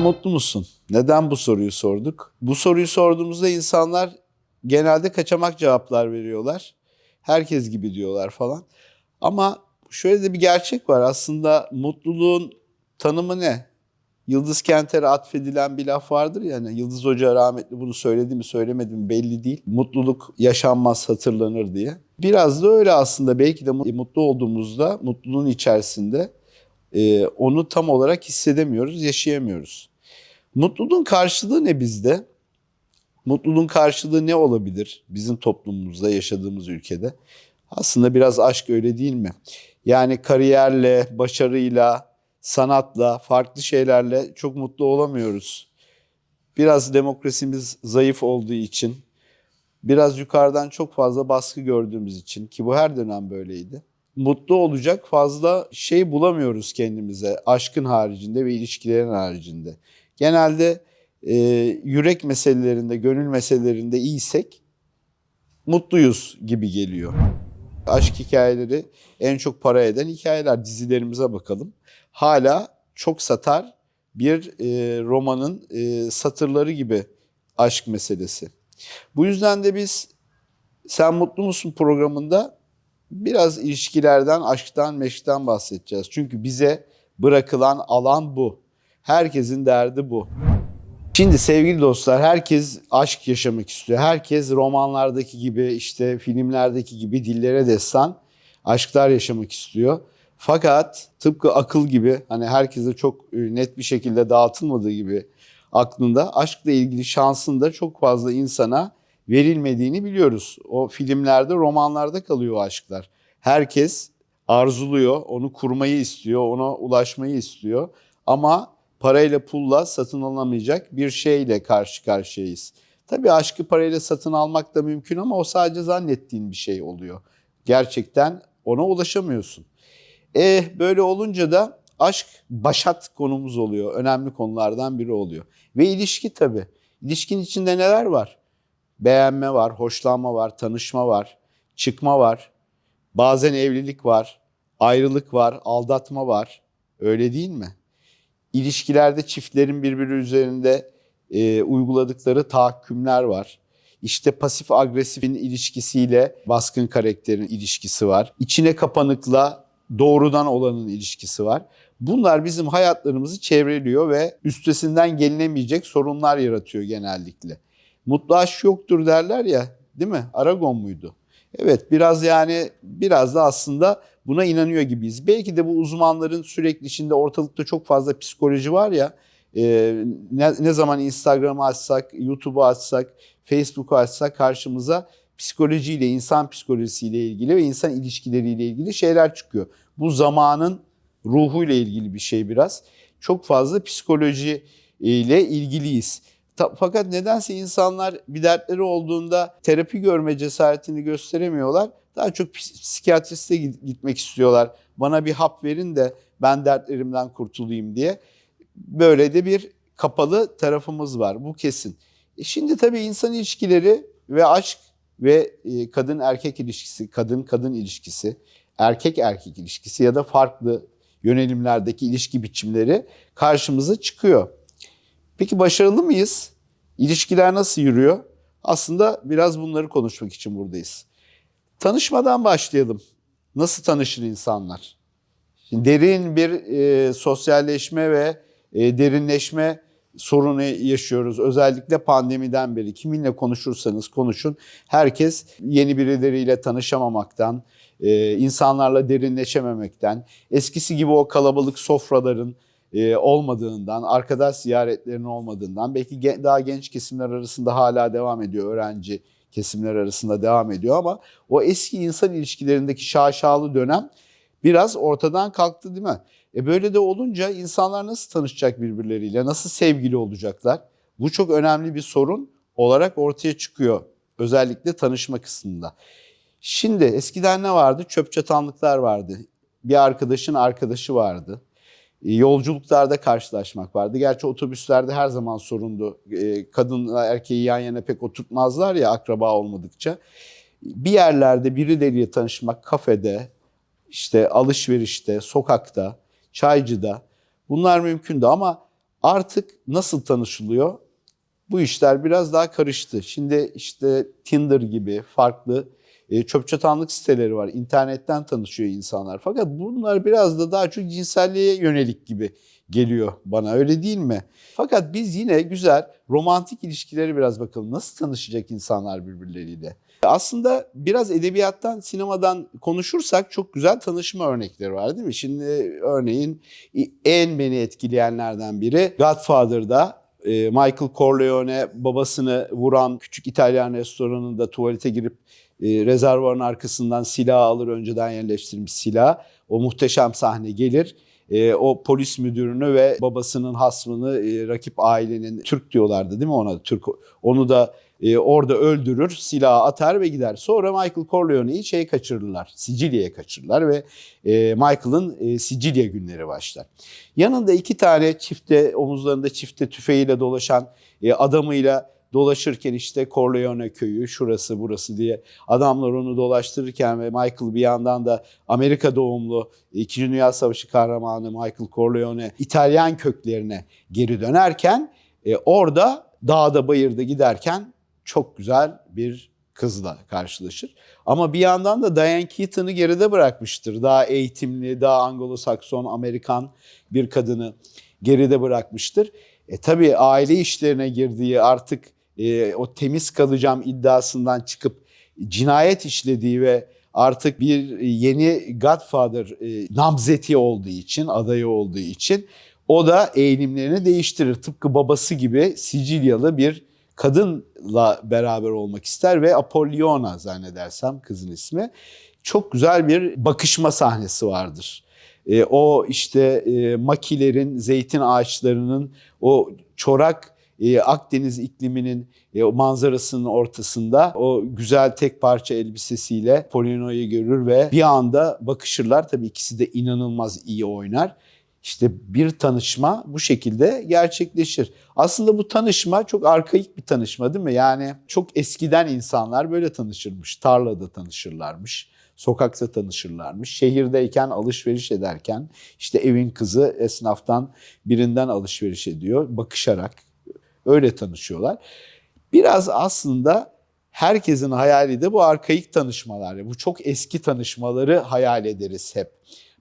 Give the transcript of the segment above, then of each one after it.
Mutlu musun? Neden bu soruyu sorduk? Bu soruyu sorduğumuzda insanlar genelde kaçamak cevaplar veriyorlar. Herkes gibi diyorlar falan. Ama şöyle de bir gerçek var. Aslında mutluluğun tanımı ne? Yıldız Kenter'e atfedilen bir laf vardır ya. hani Yıldız Hoca rahmetli bunu söyledi mi söylemedi mi belli değil. Mutluluk yaşanmaz hatırlanır diye. Biraz da öyle aslında. Belki de mutlu olduğumuzda mutluluğun içerisinde e, onu tam olarak hissedemiyoruz, yaşayamıyoruz. Mutluluğun karşılığı ne bizde? Mutluluğun karşılığı ne olabilir bizim toplumumuzda, yaşadığımız ülkede? Aslında biraz aşk öyle değil mi? Yani kariyerle, başarıyla, sanatla, farklı şeylerle çok mutlu olamıyoruz. Biraz demokrasimiz zayıf olduğu için, biraz yukarıdan çok fazla baskı gördüğümüz için ki bu her dönem böyleydi. Mutlu olacak fazla şey bulamıyoruz kendimize aşkın haricinde ve ilişkilerin haricinde. Genelde e, yürek meselelerinde, gönül meselelerinde iyiysek mutluyuz gibi geliyor. Aşk hikayeleri en çok para eden hikayeler. Dizilerimize bakalım. Hala çok satar bir e, romanın e, satırları gibi aşk meselesi. Bu yüzden de biz Sen Mutlu Musun programında biraz ilişkilerden, aşktan, meşkten bahsedeceğiz. Çünkü bize bırakılan alan bu. Herkesin derdi bu. Şimdi sevgili dostlar herkes aşk yaşamak istiyor. Herkes romanlardaki gibi işte filmlerdeki gibi dillere destan aşklar yaşamak istiyor. Fakat tıpkı akıl gibi hani herkese çok e, net bir şekilde dağıtılmadığı gibi aklında aşkla ilgili şansın da çok fazla insana verilmediğini biliyoruz. O filmlerde, romanlarda kalıyor aşklar. Herkes arzuluyor, onu kurmayı istiyor, ona ulaşmayı istiyor. Ama parayla pulla satın alamayacak bir şeyle karşı karşıyayız. Tabii aşkı parayla satın almak da mümkün ama o sadece zannettiğin bir şey oluyor. Gerçekten ona ulaşamıyorsun. E böyle olunca da aşk başat konumuz oluyor. Önemli konulardan biri oluyor. Ve ilişki tabii. İlişkinin içinde neler var? Beğenme var, hoşlanma var, tanışma var, çıkma var. Bazen evlilik var, ayrılık var, aldatma var. Öyle değil mi? İlişkilerde çiftlerin birbiri üzerinde e, uyguladıkları tahakkümler var. İşte pasif agresifin ilişkisiyle baskın karakterin ilişkisi var. İçine kapanıkla doğrudan olanın ilişkisi var. Bunlar bizim hayatlarımızı çevreliyor ve üstesinden gelinemeyecek sorunlar yaratıyor genellikle. Mutlu aşk yoktur derler ya değil mi? Aragon muydu? Evet biraz yani biraz da aslında buna inanıyor gibiyiz. Belki de bu uzmanların sürekli içinde ortalıkta çok fazla psikoloji var ya e, ne, ne zaman Instagram'ı açsak, YouTube'u açsak, Facebook'u açsak karşımıza psikolojiyle, insan psikolojisiyle ilgili ve insan ilişkileriyle ilgili şeyler çıkıyor. Bu zamanın ruhuyla ilgili bir şey biraz. Çok fazla psikoloji ile ilgiliyiz. Ta- Fakat nedense insanlar bir dertleri olduğunda terapi görme cesaretini gösteremiyorlar. Daha çok ps- psikiyatriste git- gitmek istiyorlar. Bana bir hap verin de ben dertlerimden kurtulayım diye. Böyle de bir kapalı tarafımız var. Bu kesin. E şimdi tabii insan ilişkileri ve aşk ve e, kadın erkek ilişkisi, kadın kadın ilişkisi, erkek erkek ilişkisi ya da farklı yönelimlerdeki ilişki biçimleri karşımıza çıkıyor. Peki başarılı mıyız? İlişkiler nasıl yürüyor? Aslında biraz bunları konuşmak için buradayız. Tanışmadan başlayalım. Nasıl tanışır insanlar? Şimdi derin bir e, sosyalleşme ve e, derinleşme sorunu yaşıyoruz. Özellikle pandemiden beri kiminle konuşursanız konuşun herkes yeni birileriyle tanışamamaktan, e, insanlarla derinleşememekten, eskisi gibi o kalabalık sofraların e, olmadığından, arkadaş ziyaretlerinin olmadığından, belki ge- daha genç kesimler arasında hala devam ediyor, öğrenci kesimler arasında devam ediyor ama o eski insan ilişkilerindeki şaşalı dönem biraz ortadan kalktı değil mi? E böyle de olunca insanlar nasıl tanışacak birbirleriyle, nasıl sevgili olacaklar? Bu çok önemli bir sorun olarak ortaya çıkıyor özellikle tanışma kısmında. Şimdi eskiden ne vardı? Çöp çatanlıklar vardı. Bir arkadaşın arkadaşı vardı. E, Yolculuklarda karşılaşmak vardı. Gerçi otobüslerde her zaman sorundu. E, Kadınla erkeği yan yana pek oturtmazlar ya akraba olmadıkça. Bir yerlerde birileriyle tanışmak, kafede, işte alışverişte, sokakta, çaycıda bunlar mümkündü ama Artık nasıl tanışılıyor? Bu işler biraz daha karıştı. Şimdi işte Tinder gibi farklı e, çöp çatanlık siteleri var. İnternetten tanışıyor insanlar. Fakat bunlar biraz da daha çok cinselliğe yönelik gibi geliyor bana öyle değil mi? Fakat biz yine güzel romantik ilişkileri biraz bakalım. Nasıl tanışacak insanlar birbirleriyle? Aslında biraz edebiyattan, sinemadan konuşursak çok güzel tanışma örnekleri var değil mi? Şimdi örneğin en beni etkileyenlerden biri Godfather'da e, Michael Corleone babasını vuran küçük İtalyan restoranında tuvalete girip e, rezervuarın arkasından silah alır önceden yerleştirilmiş silah. O muhteşem sahne gelir. E, o polis müdürünü ve babasının hasmını e, rakip ailenin Türk diyorlardı değil mi ona? Türk onu da e, orada öldürür, silahı atar ve gider. Sonra Michael Corleone'yi şey kaçırırlar, Sicilya'ya kaçırırlar ve e, Michael'ın e, Sicilya günleri başlar. Yanında iki tane çifte, omuzlarında çifte tüfeğiyle dolaşan e, adamıyla dolaşırken işte Corleone köyü şurası burası diye adamlar onu dolaştırırken ve Michael bir yandan da Amerika doğumlu İkinci Dünya Savaşı kahramanı Michael Corleone İtalyan köklerine geri dönerken e, orada dağda bayırda giderken çok güzel bir kızla karşılaşır. Ama bir yandan da Diane Keaton'ı geride bırakmıştır. Daha eğitimli, daha Anglo-Sakson, Amerikan bir kadını geride bırakmıştır. E tabii aile işlerine girdiği artık e, o temiz kalacağım iddiasından çıkıp cinayet işlediği ve artık bir yeni Godfather e, namzeti olduğu için, adayı olduğu için o da eğilimlerini değiştirir. Tıpkı babası gibi Sicilyalı bir kadınla beraber olmak ister ve Apolliona zannedersem kızın ismi. Çok güzel bir bakışma sahnesi vardır. E, o işte e, makilerin, zeytin ağaçlarının, o çorak e, Akdeniz ikliminin e, manzarasının ortasında o güzel tek parça elbisesiyle Polino'yu görür ve bir anda bakışırlar. Tabii ikisi de inanılmaz iyi oynar. İşte bir tanışma bu şekilde gerçekleşir. Aslında bu tanışma çok arkaik bir tanışma değil mi? Yani çok eskiden insanlar böyle tanışırmış. Tarlada tanışırlarmış, sokakta tanışırlarmış. Şehirdeyken alışveriş ederken işte evin kızı esnaftan birinden alışveriş ediyor. Bakışarak öyle tanışıyorlar. Biraz aslında herkesin hayali de bu arkaik tanışmalar. Bu çok eski tanışmaları hayal ederiz hep.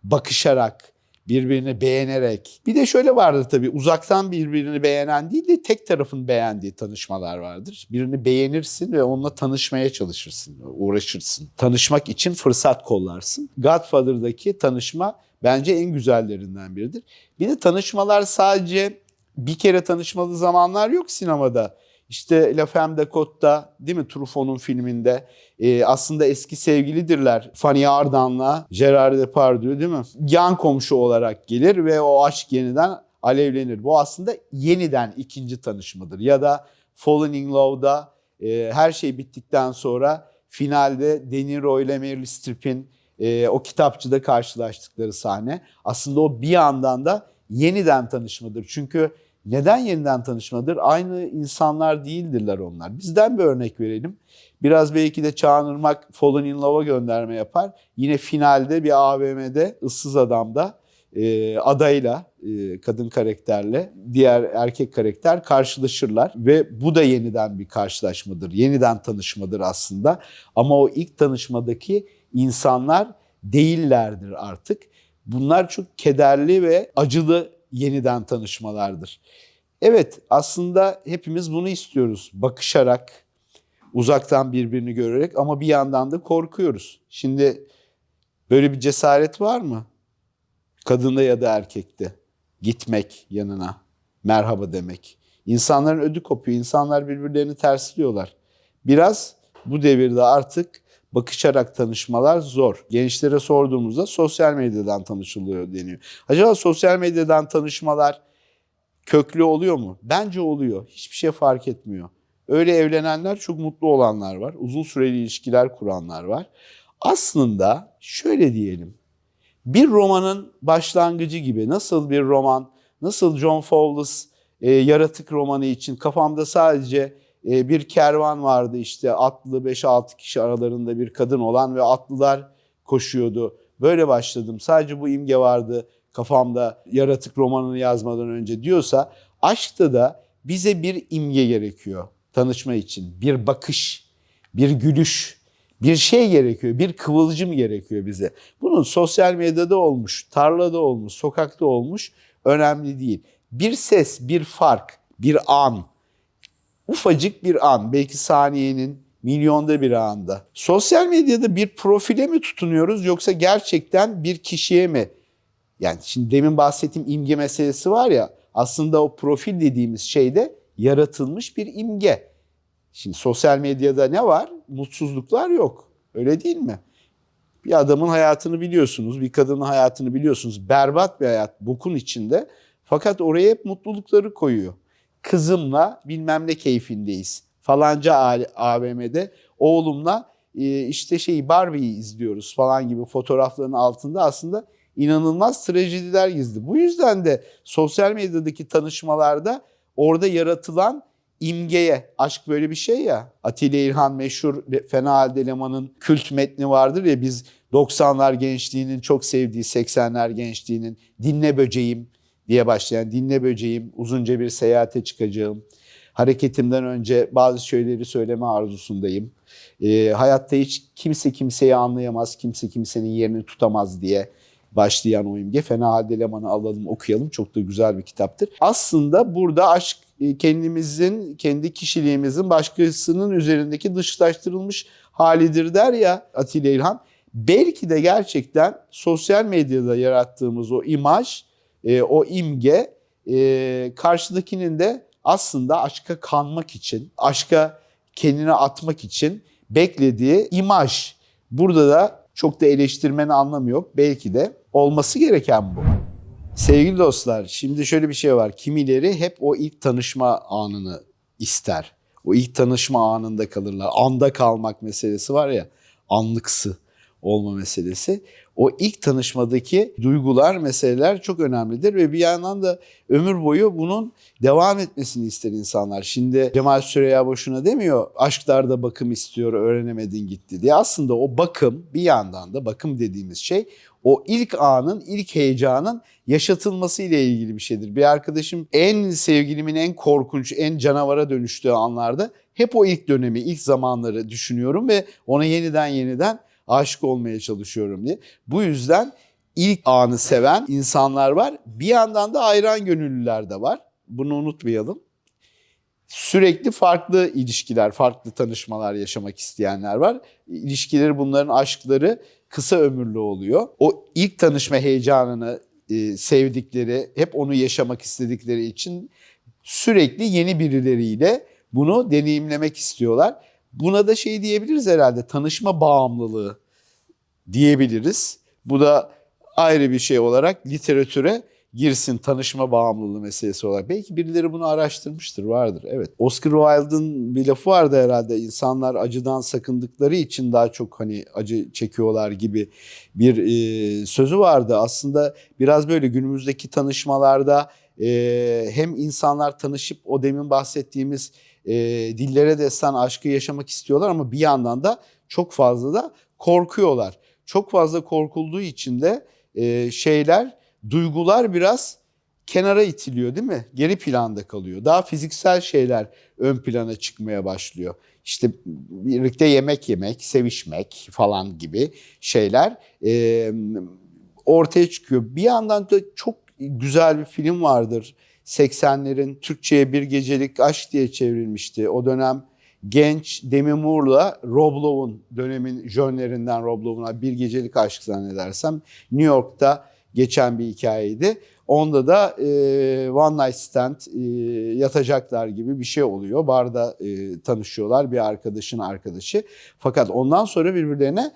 Bakışarak, birbirini beğenerek. Bir de şöyle vardır tabii uzaktan birbirini beğenen değil de tek tarafın beğendiği tanışmalar vardır. Birini beğenirsin ve onunla tanışmaya çalışırsın, uğraşırsın. Tanışmak için fırsat kollarsın. Godfather'daki tanışma bence en güzellerinden biridir. Bir de tanışmalar sadece bir kere tanışmalı zamanlar yok sinemada. İşte La Femme de Côte'da değil mi Truffaut'un filminde e, aslında eski sevgilidirler. Fanny Ardant'la Gerard Depardieu değil mi? Yan komşu olarak gelir ve o aşk yeniden alevlenir. Bu aslında yeniden ikinci tanışmadır. Ya da Fallen in Love'da e, her şey bittikten sonra finalde De Niro ile Meryl Streep'in e, o kitapçıda karşılaştıkları sahne. Aslında o bir yandan da yeniden tanışmadır. Çünkü neden yeniden tanışmadır? Aynı insanlar değildirler onlar. Bizden bir örnek verelim. Biraz belki de Çağınırmak Fallen in Love'a gönderme yapar. Yine finalde bir AVM'de ıssız adamda e, adayla, e, kadın karakterle diğer erkek karakter karşılaşırlar. Ve bu da yeniden bir karşılaşmadır, yeniden tanışmadır aslında. Ama o ilk tanışmadaki insanlar değillerdir artık. Bunlar çok kederli ve acılı yeniden tanışmalardır. Evet aslında hepimiz bunu istiyoruz. Bakışarak, uzaktan birbirini görerek ama bir yandan da korkuyoruz. Şimdi böyle bir cesaret var mı? Kadında ya da erkekte gitmek yanına, merhaba demek. İnsanların ödü kopuyor, insanlar birbirlerini tersliyorlar. Biraz bu devirde artık bakışarak tanışmalar zor. Gençlere sorduğumuzda sosyal medyadan tanışılıyor deniyor. Acaba sosyal medyadan tanışmalar köklü oluyor mu? Bence oluyor. Hiçbir şey fark etmiyor. Öyle evlenenler çok mutlu olanlar var. Uzun süreli ilişkiler kuranlar var. Aslında şöyle diyelim. Bir romanın başlangıcı gibi nasıl bir roman, nasıl John Fowles e, yaratık romanı için kafamda sadece e, bir kervan vardı işte atlı 5-6 kişi aralarında bir kadın olan ve atlılar koşuyordu. Böyle başladım. Sadece bu imge vardı kafamda yaratık romanını yazmadan önce diyorsa Aşkta da bize bir imge gerekiyor tanışma için. Bir bakış, bir gülüş, bir şey gerekiyor, bir kıvılcım gerekiyor bize. Bunun sosyal medyada olmuş, tarlada olmuş, sokakta olmuş önemli değil. Bir ses, bir fark, bir an, ufacık bir an, belki saniyenin milyonda bir anda. Sosyal medyada bir profile mi tutunuyoruz yoksa gerçekten bir kişiye mi? Yani şimdi demin bahsettiğim imge meselesi var ya, aslında o profil dediğimiz şeyde yaratılmış bir imge. Şimdi sosyal medyada ne var? Mutsuzluklar yok. Öyle değil mi? Bir adamın hayatını biliyorsunuz, bir kadının hayatını biliyorsunuz. Berbat bir hayat, bokun içinde. Fakat oraya hep mutlulukları koyuyor. Kızımla bilmem ne keyfindeyiz. Falanca AVM'de oğlumla e, işte şeyi Barbie'yi izliyoruz falan gibi fotoğrafların altında aslında inanılmaz trajediler gizli. Bu yüzden de sosyal medyadaki tanışmalarda orada yaratılan imgeye, aşk böyle bir şey ya. Atilla İlhan meşhur Fena Halde Leman'ın kült metni vardır ya biz 90'lar gençliğinin çok sevdiği 80'ler gençliğinin Dinle Böceğim diye başlayan Dinle Böceğim uzunca bir seyahate çıkacağım. Hareketimden önce bazı şeyleri söyleme arzusundayım. E, hayatta hiç kimse kimseyi anlayamaz, kimse kimsenin yerini tutamaz diye başlayan o imge. Fena halde Leman'ı alalım okuyalım. Çok da güzel bir kitaptır. Aslında burada aşk e, kendimizin, kendi kişiliğimizin başkasının üzerindeki dışlaştırılmış halidir der ya Atilla İlhan. Belki de gerçekten sosyal medyada yarattığımız o imaj, e, o imge e, karşıdakinin de aslında aşka kanmak için, aşka kendini atmak için beklediği imaj. Burada da çok da eleştirmeni anlamı yok. Belki de olması gereken bu. Sevgili dostlar, şimdi şöyle bir şey var. Kimileri hep o ilk tanışma anını ister. O ilk tanışma anında kalırlar. Anda kalmak meselesi var ya, anlıksı olma meselesi. O ilk tanışmadaki duygular, meseleler çok önemlidir ve bir yandan da ömür boyu bunun devam etmesini ister insanlar. Şimdi Cemal Süreya boşuna demiyor, aşklarda bakım istiyor, öğrenemedin gitti diye. Aslında o bakım bir yandan da bakım dediğimiz şey o ilk anın, ilk heyecanın yaşatılması ile ilgili bir şeydir. Bir arkadaşım en sevgilimin en korkunç, en canavara dönüştüğü anlarda hep o ilk dönemi, ilk zamanları düşünüyorum ve ona yeniden yeniden aşık olmaya çalışıyorum diye. Bu yüzden ilk anı seven insanlar var. Bir yandan da ayran gönüllüler de var. Bunu unutmayalım. Sürekli farklı ilişkiler, farklı tanışmalar yaşamak isteyenler var. İlişkileri bunların aşkları kısa ömürlü oluyor. O ilk tanışma heyecanını e, sevdikleri, hep onu yaşamak istedikleri için sürekli yeni birileriyle bunu deneyimlemek istiyorlar. Buna da şey diyebiliriz herhalde tanışma bağımlılığı diyebiliriz. Bu da ayrı bir şey olarak literatüre girsin tanışma bağımlılığı meselesi olarak. Belki birileri bunu araştırmıştır, vardır. Evet. Oscar Wilde'ın bir lafı vardı herhalde. İnsanlar acıdan sakındıkları için daha çok hani acı çekiyorlar gibi bir e, sözü vardı. Aslında biraz böyle günümüzdeki tanışmalarda e, hem insanlar tanışıp o demin bahsettiğimiz e, dillere destan aşkı yaşamak istiyorlar ama bir yandan da çok fazla da korkuyorlar. Çok fazla korkulduğu için de e, şeyler, duygular biraz kenara itiliyor değil mi? Geri planda kalıyor. Daha fiziksel şeyler ön plana çıkmaya başlıyor. İşte birlikte yemek yemek, sevişmek falan gibi şeyler e, ortaya çıkıyor. Bir yandan da çok güzel bir film vardır. 80'lerin Türkçe'ye bir gecelik aşk diye çevrilmişti. O dönem genç Demi Moore'la Rob Lowe'un dönemin jönlerinden Rob Lowe'una bir gecelik aşk zannedersem New York'ta geçen bir hikayeydi. Onda da e, One Night Stand e, yatacaklar gibi bir şey oluyor. Barda e, tanışıyorlar bir arkadaşın arkadaşı. Fakat ondan sonra birbirlerine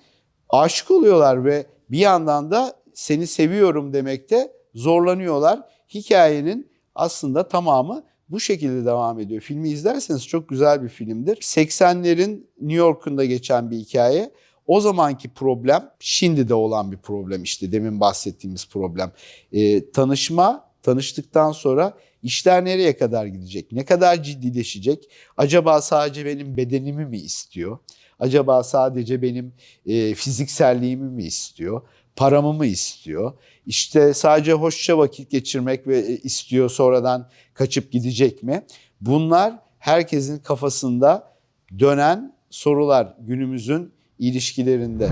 aşık oluyorlar ve bir yandan da seni seviyorum demekte zorlanıyorlar. Hikayenin aslında tamamı bu şekilde devam ediyor. Filmi izlerseniz çok güzel bir filmdir. 80'lerin New York'unda geçen bir hikaye. O zamanki problem şimdi de olan bir problem işte demin bahsettiğimiz problem. Ee, tanışma, tanıştıktan sonra işler nereye kadar gidecek? Ne kadar ciddileşecek? Acaba sadece benim bedenimi mi istiyor? Acaba sadece benim e, fizikselliğimi mi istiyor? Paramı mı istiyor? İşte sadece hoşça vakit geçirmek ve e, istiyor sonradan kaçıp gidecek mi? Bunlar herkesin kafasında dönen sorular günümüzün ilişkilerinde.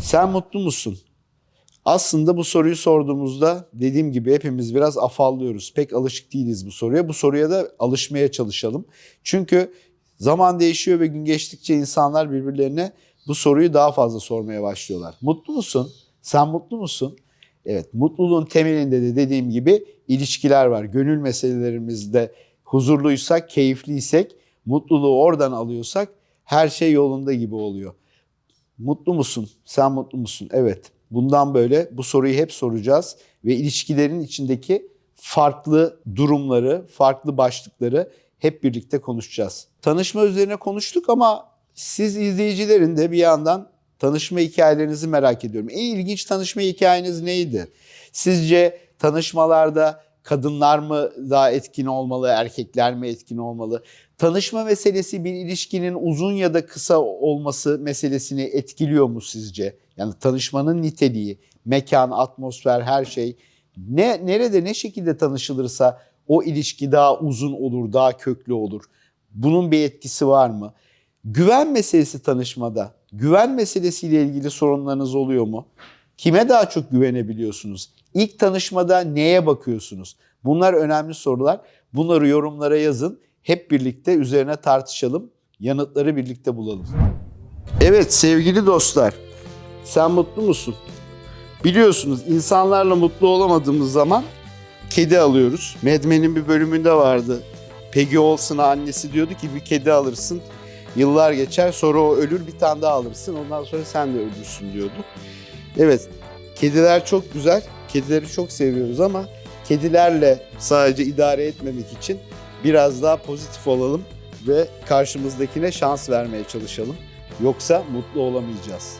Sen mutlu musun? Aslında bu soruyu sorduğumuzda dediğim gibi hepimiz biraz afallıyoruz. Pek alışık değiliz bu soruya. Bu soruya da alışmaya çalışalım. Çünkü zaman değişiyor ve gün geçtikçe insanlar birbirlerine bu soruyu daha fazla sormaya başlıyorlar. Mutlu musun? Sen mutlu musun? Evet, mutluluğun temelinde de dediğim gibi ilişkiler var. Gönül meselelerimizde huzurluysak, keyifliysek, mutluluğu oradan alıyorsak her şey yolunda gibi oluyor. Mutlu musun? Sen mutlu musun? Evet. Bundan böyle bu soruyu hep soracağız ve ilişkilerin içindeki farklı durumları, farklı başlıkları hep birlikte konuşacağız. Tanışma üzerine konuştuk ama siz izleyicilerin de bir yandan tanışma hikayelerinizi merak ediyorum. En ilginç tanışma hikayeniz neydi? Sizce tanışmalarda kadınlar mı daha etkin olmalı, erkekler mi etkin olmalı? Tanışma meselesi bir ilişkinin uzun ya da kısa olması meselesini etkiliyor mu sizce? Yani tanışmanın niteliği, mekan, atmosfer, her şey ne nerede ne şekilde tanışılırsa o ilişki daha uzun olur, daha köklü olur. Bunun bir etkisi var mı? Güven meselesi tanışmada. Güven meselesiyle ilgili sorunlarınız oluyor mu? Kime daha çok güvenebiliyorsunuz? İlk tanışmada neye bakıyorsunuz? Bunlar önemli sorular. Bunları yorumlara yazın. Hep birlikte üzerine tartışalım. Yanıtları birlikte bulalım. Evet sevgili dostlar. Sen mutlu musun? Biliyorsunuz insanlarla mutlu olamadığımız zaman kedi alıyoruz. Mad Men'in bir bölümünde vardı. Peggy Olson'a annesi diyordu ki bir kedi alırsın. Yıllar geçer sonra o ölür bir tane daha alırsın. Ondan sonra sen de ölürsün diyordu. Evet kediler çok güzel. Kedileri çok seviyoruz ama kedilerle sadece idare etmemek için biraz daha pozitif olalım ve karşımızdakine şans vermeye çalışalım. Yoksa mutlu olamayacağız.